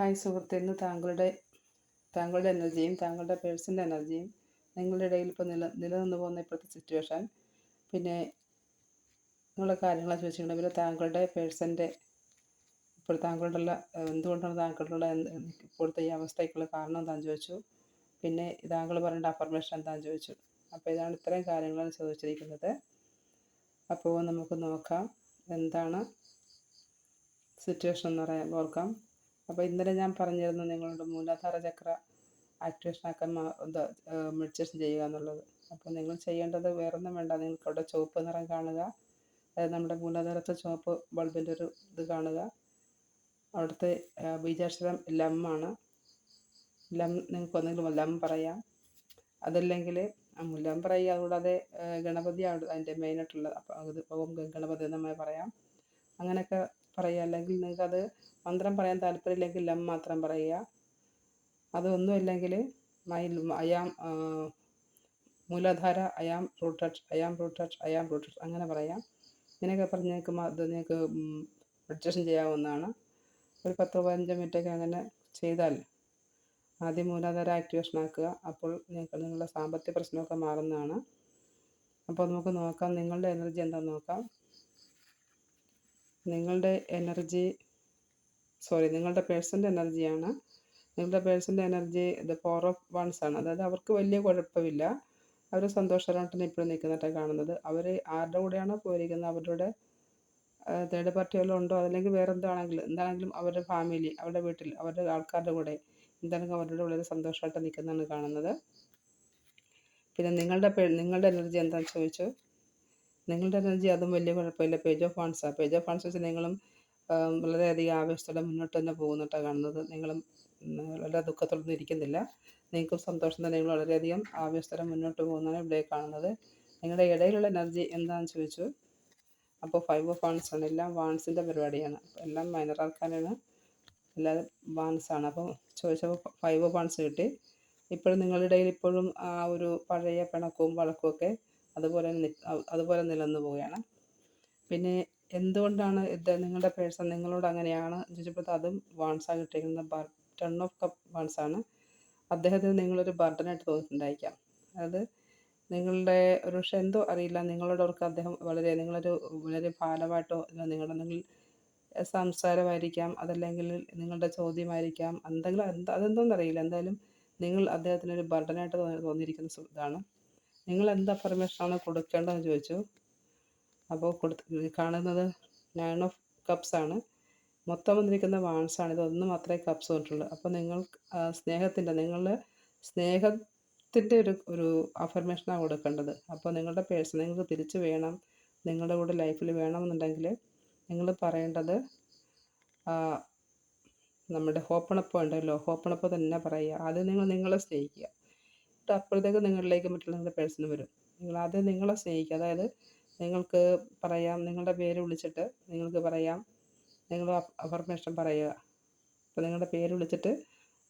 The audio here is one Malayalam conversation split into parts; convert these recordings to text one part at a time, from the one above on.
ഹായ് സുഹൃത്തെ ഇന്ന് താങ്കളുടെ താങ്കളുടെ എനർജിയും താങ്കളുടെ പേഴ്സന്റെ എനർജിയും നിങ്ങളുടെ ഇടയിൽ ഇപ്പോൾ നില നിലനിന്ന് പോകുന്ന ഇപ്പോഴത്തെ സിറ്റുവേഷൻ പിന്നെ നിങ്ങളുടെ കാര്യങ്ങളെ ചോദിച്ചിട്ടുണ്ട്. പിന്നെ താങ്കളുടെ പേഴ്സന്റെ ഇപ്പോൾ താങ്കളുടെ എന്തുകൊണ്ടാണ് താങ്കളുടെ ഇപ്പോഴത്തെ ഈ അവസ്ഥയ്ക്കുള്ള കാരണം എന്താണെന്ന് ചോദിച്ചു. പിന്നെ താങ്കൾ പറയേണ്ട അഫർമേഷൻ എന്താണെന്ന് ചോദിച്ചു. അപ്പോൾ ഇതാണ് ഇത്രയും കാര്യങ്ങളാണ് ചോദിച്ചിരിക്കുന്നത്. അപ്പോൾ നമുക്ക് നോക്കാം. എന്താണ് സിറ്റുവേഷൻ എന്ന് പറയാൻ ഓർക്കാം. അപ്പോൾ ഇന്നലെ ഞാൻ പറഞ്ഞിരുന്നു നിങ്ങളുടെ മൂലാധാര ചക്ര ആക്ടിവേഷൻ ആക്കാൻ എന്താ മെഡിറ്റേഷൻ ചെയ്യുക എന്നുള്ളത്. അപ്പോൾ നിങ്ങൾ ചെയ്യേണ്ടത് വേറൊന്നും വേണ്ട. നിങ്ങൾക്ക് അവിടെ ചുവപ്പ് നിറം കാണുക. അതായത് നമ്മുടെ മൂലാധാരത്തെ ചുവപ്പ് ബൾബിന്റെ ഒരു ഇത് കാണുക. അവിടുത്തെ ബീജാക്ഷരം ആണ്. ലം നിങ്ങൾക്ക് ഒന്നെങ്കിലും ലം പറയാം. അതല്ലെങ്കിൽ മുല്ലം പറയുക കൂടാതെ ഗണപതി അതിന്റെ മെയിനായിട്ടുള്ള അപ്പോൾ അത് ഓം ഗണപതി നമ്മൾ പറയാം. അങ്ങനെയൊക്കെ പറയുക. അല്ലെങ്കിൽ നിങ്ങൾക്കത് മന്ത്രം പറയാൻ താല്പര്യമില്ലെങ്കിൽ ലം മാത്രം പറയുക. അതൊന്നുമില്ലെങ്കിൽ my I'm Muladhara I'm rooted I'm rooted I'm rooted അങ്ങനെ പറയാം. ഇങ്ങനെയൊക്കെ പറഞ്ഞ് നിങ്ങൾക്ക് അത് നിങ്ങൾക്ക് മെഡിറ്റേഷൻ ചെയ്യാവുന്നതാണ്. ഒരു പത്തോ പതിനഞ്ചോ മിനിറ്റൊക്കെ അങ്ങനെ ചെയ്താൽ ആദ്യം മൂലാധാര ആക്ടിവേഷൻ ആക്കുക. അപ്പോൾ നിങ്ങൾക്ക് നിങ്ങളുടെ സാമ്പത്തിക പ്രശ്നമൊക്കെ മാറുന്നതാണ്. അപ്പോൾ നമുക്ക് നോക്കാം നിങ്ങളുടെ എനർജി എന്താണെന്ന് നോക്കാം. നിങ്ങളുടെ എനർജി സോറി നിങ്ങളുടെ പേഴ്സന്റെ എനർജിയാണ് നിങ്ങളുടെ പേഴ്സന്റെ energy the power of ones ആണ്. അതായത് അവർക്ക് വലിയ കുഴപ്പമില്ല. അവർ സന്തോഷമായിട്ടാണ് ഇപ്പോഴും നിൽക്കുന്നതായിട്ടാണ് കാണുന്നത്. അവർ ആരുടെ കൂടെയാണോ പോയിരിക്കുന്നത്? അവരുടെ തേർഡ് പാർട്ടി വല്ലതും ഉണ്ടോ? അതല്ലെങ്കിൽ വേറെ എന്താണെങ്കിലും എന്താണെങ്കിലും അവരുടെ ഫാമിലി അവരുടെ വീട്ടിൽ അവരുടെ ആൾക്കാരുടെ കൂടെ എന്താണെങ്കിലും അവരുടെ വളരെ സന്തോഷമായിട്ട് നിൽക്കുന്നതാണ് കാണുന്നത്. പിന്നെ നിങ്ങളുടെ നിങ്ങളുടെ എനർജി എന്താണെന്ന് ചോദിച്ചു. നിങ്ങളുടെ എനർജി അതും വലിയ കുഴപ്പമില്ല. പേജ് ഓഫ് ഫണ്ട്സാണ് പേജ് ഓഫ് ഫണ്ട്സ് വെച്ച് നിങ്ങളും വളരെയധികം ആവേശത്തോടെ മുന്നോട്ട് തന്നെ പോകുന്നിട്ടാണ് കാണുന്നത്. നിങ്ങളും വളരെ ദുഃഖത്തോടൊന്നും ഇരിക്കുന്നില്ല. നിങ്ങൾക്കും സന്തോഷം തന്നെ നിങ്ങൾ വളരെയധികം ആവേശത്തോടെ മുന്നോട്ട് പോകുന്നതാണ് ഇവിടെ കാണുന്നത്. നിങ്ങളുടെ ഇടയിലുള്ള എനർജി എന്താണെന്ന് ചോദിച്ചു. അപ്പോൾ ഫൈവ് ഓഫ് വാൺസ് ആണ്. എല്ലാം വാൺസിന്റെ പരിപാടിയാണ്. എല്ലാം മൈനർ ആൾക്കാരാണ്. എല്ലാവരും വാൺസ് ആണ്. അപ്പോൾ ചോദിച്ചപ്പോൾ ഫൈവ് ഓഫ് വാൺസ് കിട്ടി. ഇപ്പോഴും നിങ്ങളുടെ ഇടയിൽ ഇപ്പോഴും ആ ഒരു പഴയ പിണക്കവും വഴക്കും ഒക്കെ അതുപോലെ അതുപോലെ നിലനിന്നു പോവുകയാണ്. പിന്നെ എന്തുകൊണ്ടാണ് ഇത് നിങ്ങളുടെ പേഴ്സൺ നിങ്ങളോട് അങ്ങനെയാണ് ചോദിച്ചപ്പോൾ അതും വാൺസാണ് കിട്ടിയിരിക്കുന്നത് ടൺ ഓഫ് കപ്പ് വാൺസാണ്. അദ്ദേഹത്തിന് നിങ്ങളൊരു ബർഡനായിട്ട് തോന്നിയിട്ടുണ്ടായിരിക്കാം. അതായത് നിങ്ങളുടെ ഒരു പക്ഷെ എന്തോ അറിയില്ല നിങ്ങളോട് അവർക്ക് അദ്ദേഹം വളരെ നിങ്ങളൊരു വളരെ ഭാരമായിട്ടോ നിങ്ങളുടെ എന്തെങ്കിലും സംസാരമായിരിക്കാം അതല്ലെങ്കിൽ നിങ്ങളുടെ ചോദ്യമായിരിക്കാം എന്തെങ്കിലും എന്താ അതെന്തോന്നറിയില്ല. എന്തായാലും നിങ്ങൾ അദ്ദേഹത്തിനൊരു ബർഡനായിട്ട് തോന്നിയിരിക്കുന്ന ഇതാണ്. നിങ്ങൾ എന്ത് അഫർമേഷനാണ് കൊടുക്കേണ്ടതെന്ന് ചോദിച്ചു. അപ്പോൾ കൊടുത്ത് കാണുന്നത് നയൺ ഓഫ് കപ്സ് ആണ്. മൊത്തം വന്നിരിക്കുന്ന വാൺസ് ആണ്. ഒന്ന് മാത്രമേ കപ്സ് വന്നിട്ടുള്ളൂ. അപ്പോൾ നിങ്ങൾ സ്നേഹത്തിന്റെ നിങ്ങളുടെ സ്നേഹത്തിന്റെ ഒരു ഒരു അഫർമേഷനാണ് കൊടുക്കേണ്ടത്. അപ്പോൾ നിങ്ങളുടെ പേഴ്സൺ നിങ്ങൾക്ക് തിരിച്ച് വേണം നിങ്ങളുടെ കൂടെ ലൈഫിൽ വേണമെന്നുണ്ടെങ്കിൽ നിങ്ങൾ പറയേണ്ടത് നമ്മുടെ ഹോപ്പണപ്പം ഉണ്ടല്ലോ. ഹോപ്പണപ്പം തന്നെ പറയുക. ആദ്യം നിങ്ങൾ നിങ്ങളെ സ്നേഹിക്കുക. എന്നിട്ട് അപ്പുറത്തേക്ക് നിങ്ങളിലേക്ക് മറ്റുള്ള നിങ്ങളുടെ പേഴ്സൺ വരും. നിങ്ങൾ ആദ്യം നിങ്ങളെ സ്നേഹിക്കുക. അതായത് നിങ്ങൾക്ക് പറയാം നിങ്ങളുടെ പേര് വിളിച്ചിട്ട് നിങ്ങൾക്ക് പറയാം നിങ്ങൾ അഫർമേഷൻ പറയുക. അപ്പോൾ നിങ്ങളുടെ പേര് വിളിച്ചിട്ട്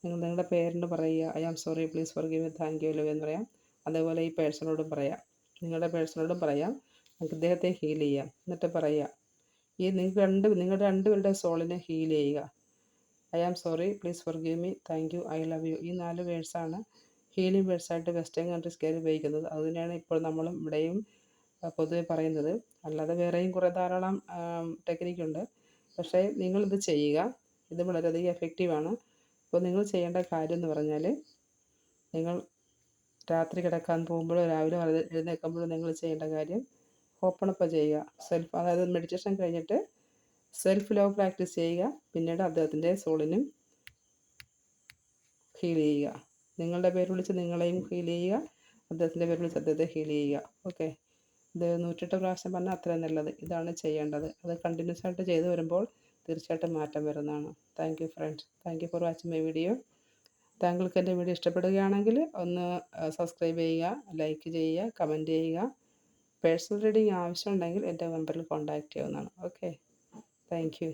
നിങ്ങൾ നിങ്ങളുടെ പേരിന് പറയുക. I am sorry please forgive thank you love എന്ന് പറയാം. അതേപോലെ ഈ പേഴ്സണോടും പറയാം. നിങ്ങളുടെ പേഴ്സണോടും പറയാം. നിങ്ങൾക്ക് ഇദ്ദേഹത്തെ ഹീൽ ചെയ്യാം. എന്നിട്ട് പറയുക ഈ നിങ്ങൾക്ക് രണ്ട് നിങ്ങളുടെ രണ്ടുപേരുടെ സോളിനെ ഹീൽ ചെയ്യുക. I am sorry please forgive me thank you I love you ഈ നാല് വേഴ്സാണ് ഹീലിംഗ് ആയിട്ട് വെസ്റ്റേൺ കൺട്രീസ് കയറി ഉപയോഗിക്കുന്നത്. അതുതന്നെയാണ് ഇപ്പോൾ നമ്മളും ഇവിടെയും പൊതുവെ പറയുന്നത്. അല്ലാതെ വേറെയും കുറേ ധാരാളം ടെക്നിക്കുണ്ട് പക്ഷേ നിങ്ങളിത് ചെയ്യുക. ഇത് വളരെയധികം എഫക്റ്റീവാണ് അപ്പോൾ നിങ്ങൾ ചെയ്യേണ്ട കാര്യം എന്ന് പറഞ്ഞാൽ നിങ്ങൾ രാത്രി കിടക്കാൻ പോകുമ്പോഴോ രാവിലെ എഴുന്നേൽക്കുമ്പോഴോ നിങ്ങൾ ചെയ്യേണ്ട കാര്യം ഓപ്പണപ്പ് ചെയ്യുക. സെൽഫ് അതായത് മെഡിറ്റേഷൻ കഴിഞ്ഞിട്ട് സെൽഫ് ലവ് പ്രാക്ടീസ് ചെയ്യുക. പിന്നീട് അദ്ദേഹത്തിന്റെ സോളിനും ഹീൽ ചെയ്യുക. നിങ്ങളുടെ പേര് വിളിച്ച് നിങ്ങളെയും ഹീൽ ചെയ്യുക. അദ്ദേഹത്തിന്റെ പേര് വിളിച്ച് അദ്ദേഹത്തെ ഹീൽ ചെയ്യുക. ഓക്കെ ഇത് നൂറ്റെട്ട് പ്രാവശ്യം പറഞ്ഞാൽ അത്രയും നല്ലത്. ഇതാണ് ചെയ്യേണ്ടത്. അത് കണ്ടിന്യൂസ് ആയിട്ട് ചെയ്തു വരുമ്പോൾ തീർച്ചയായിട്ടും മാറ്റം വരുന്നതാണ്. Thank you friends thank you for watching my video താങ്കൾക്ക് എന്റെ വീഡിയോ ഇഷ്ടപ്പെടുകയാണെങ്കിൽ ഒന്ന് സബ്സ്ക്രൈബ് ചെയ്യുക ലൈക്ക് ചെയ്യുക കമന്റ് ചെയ്യുക. പേഴ്സണൽ റീഡിങ് ആവശ്യമുണ്ടെങ്കിൽ എന്റെ നമ്പറിൽ കോൺടാക്റ്റ് ചെയ്യാവുന്നതാണ്. Okay thank you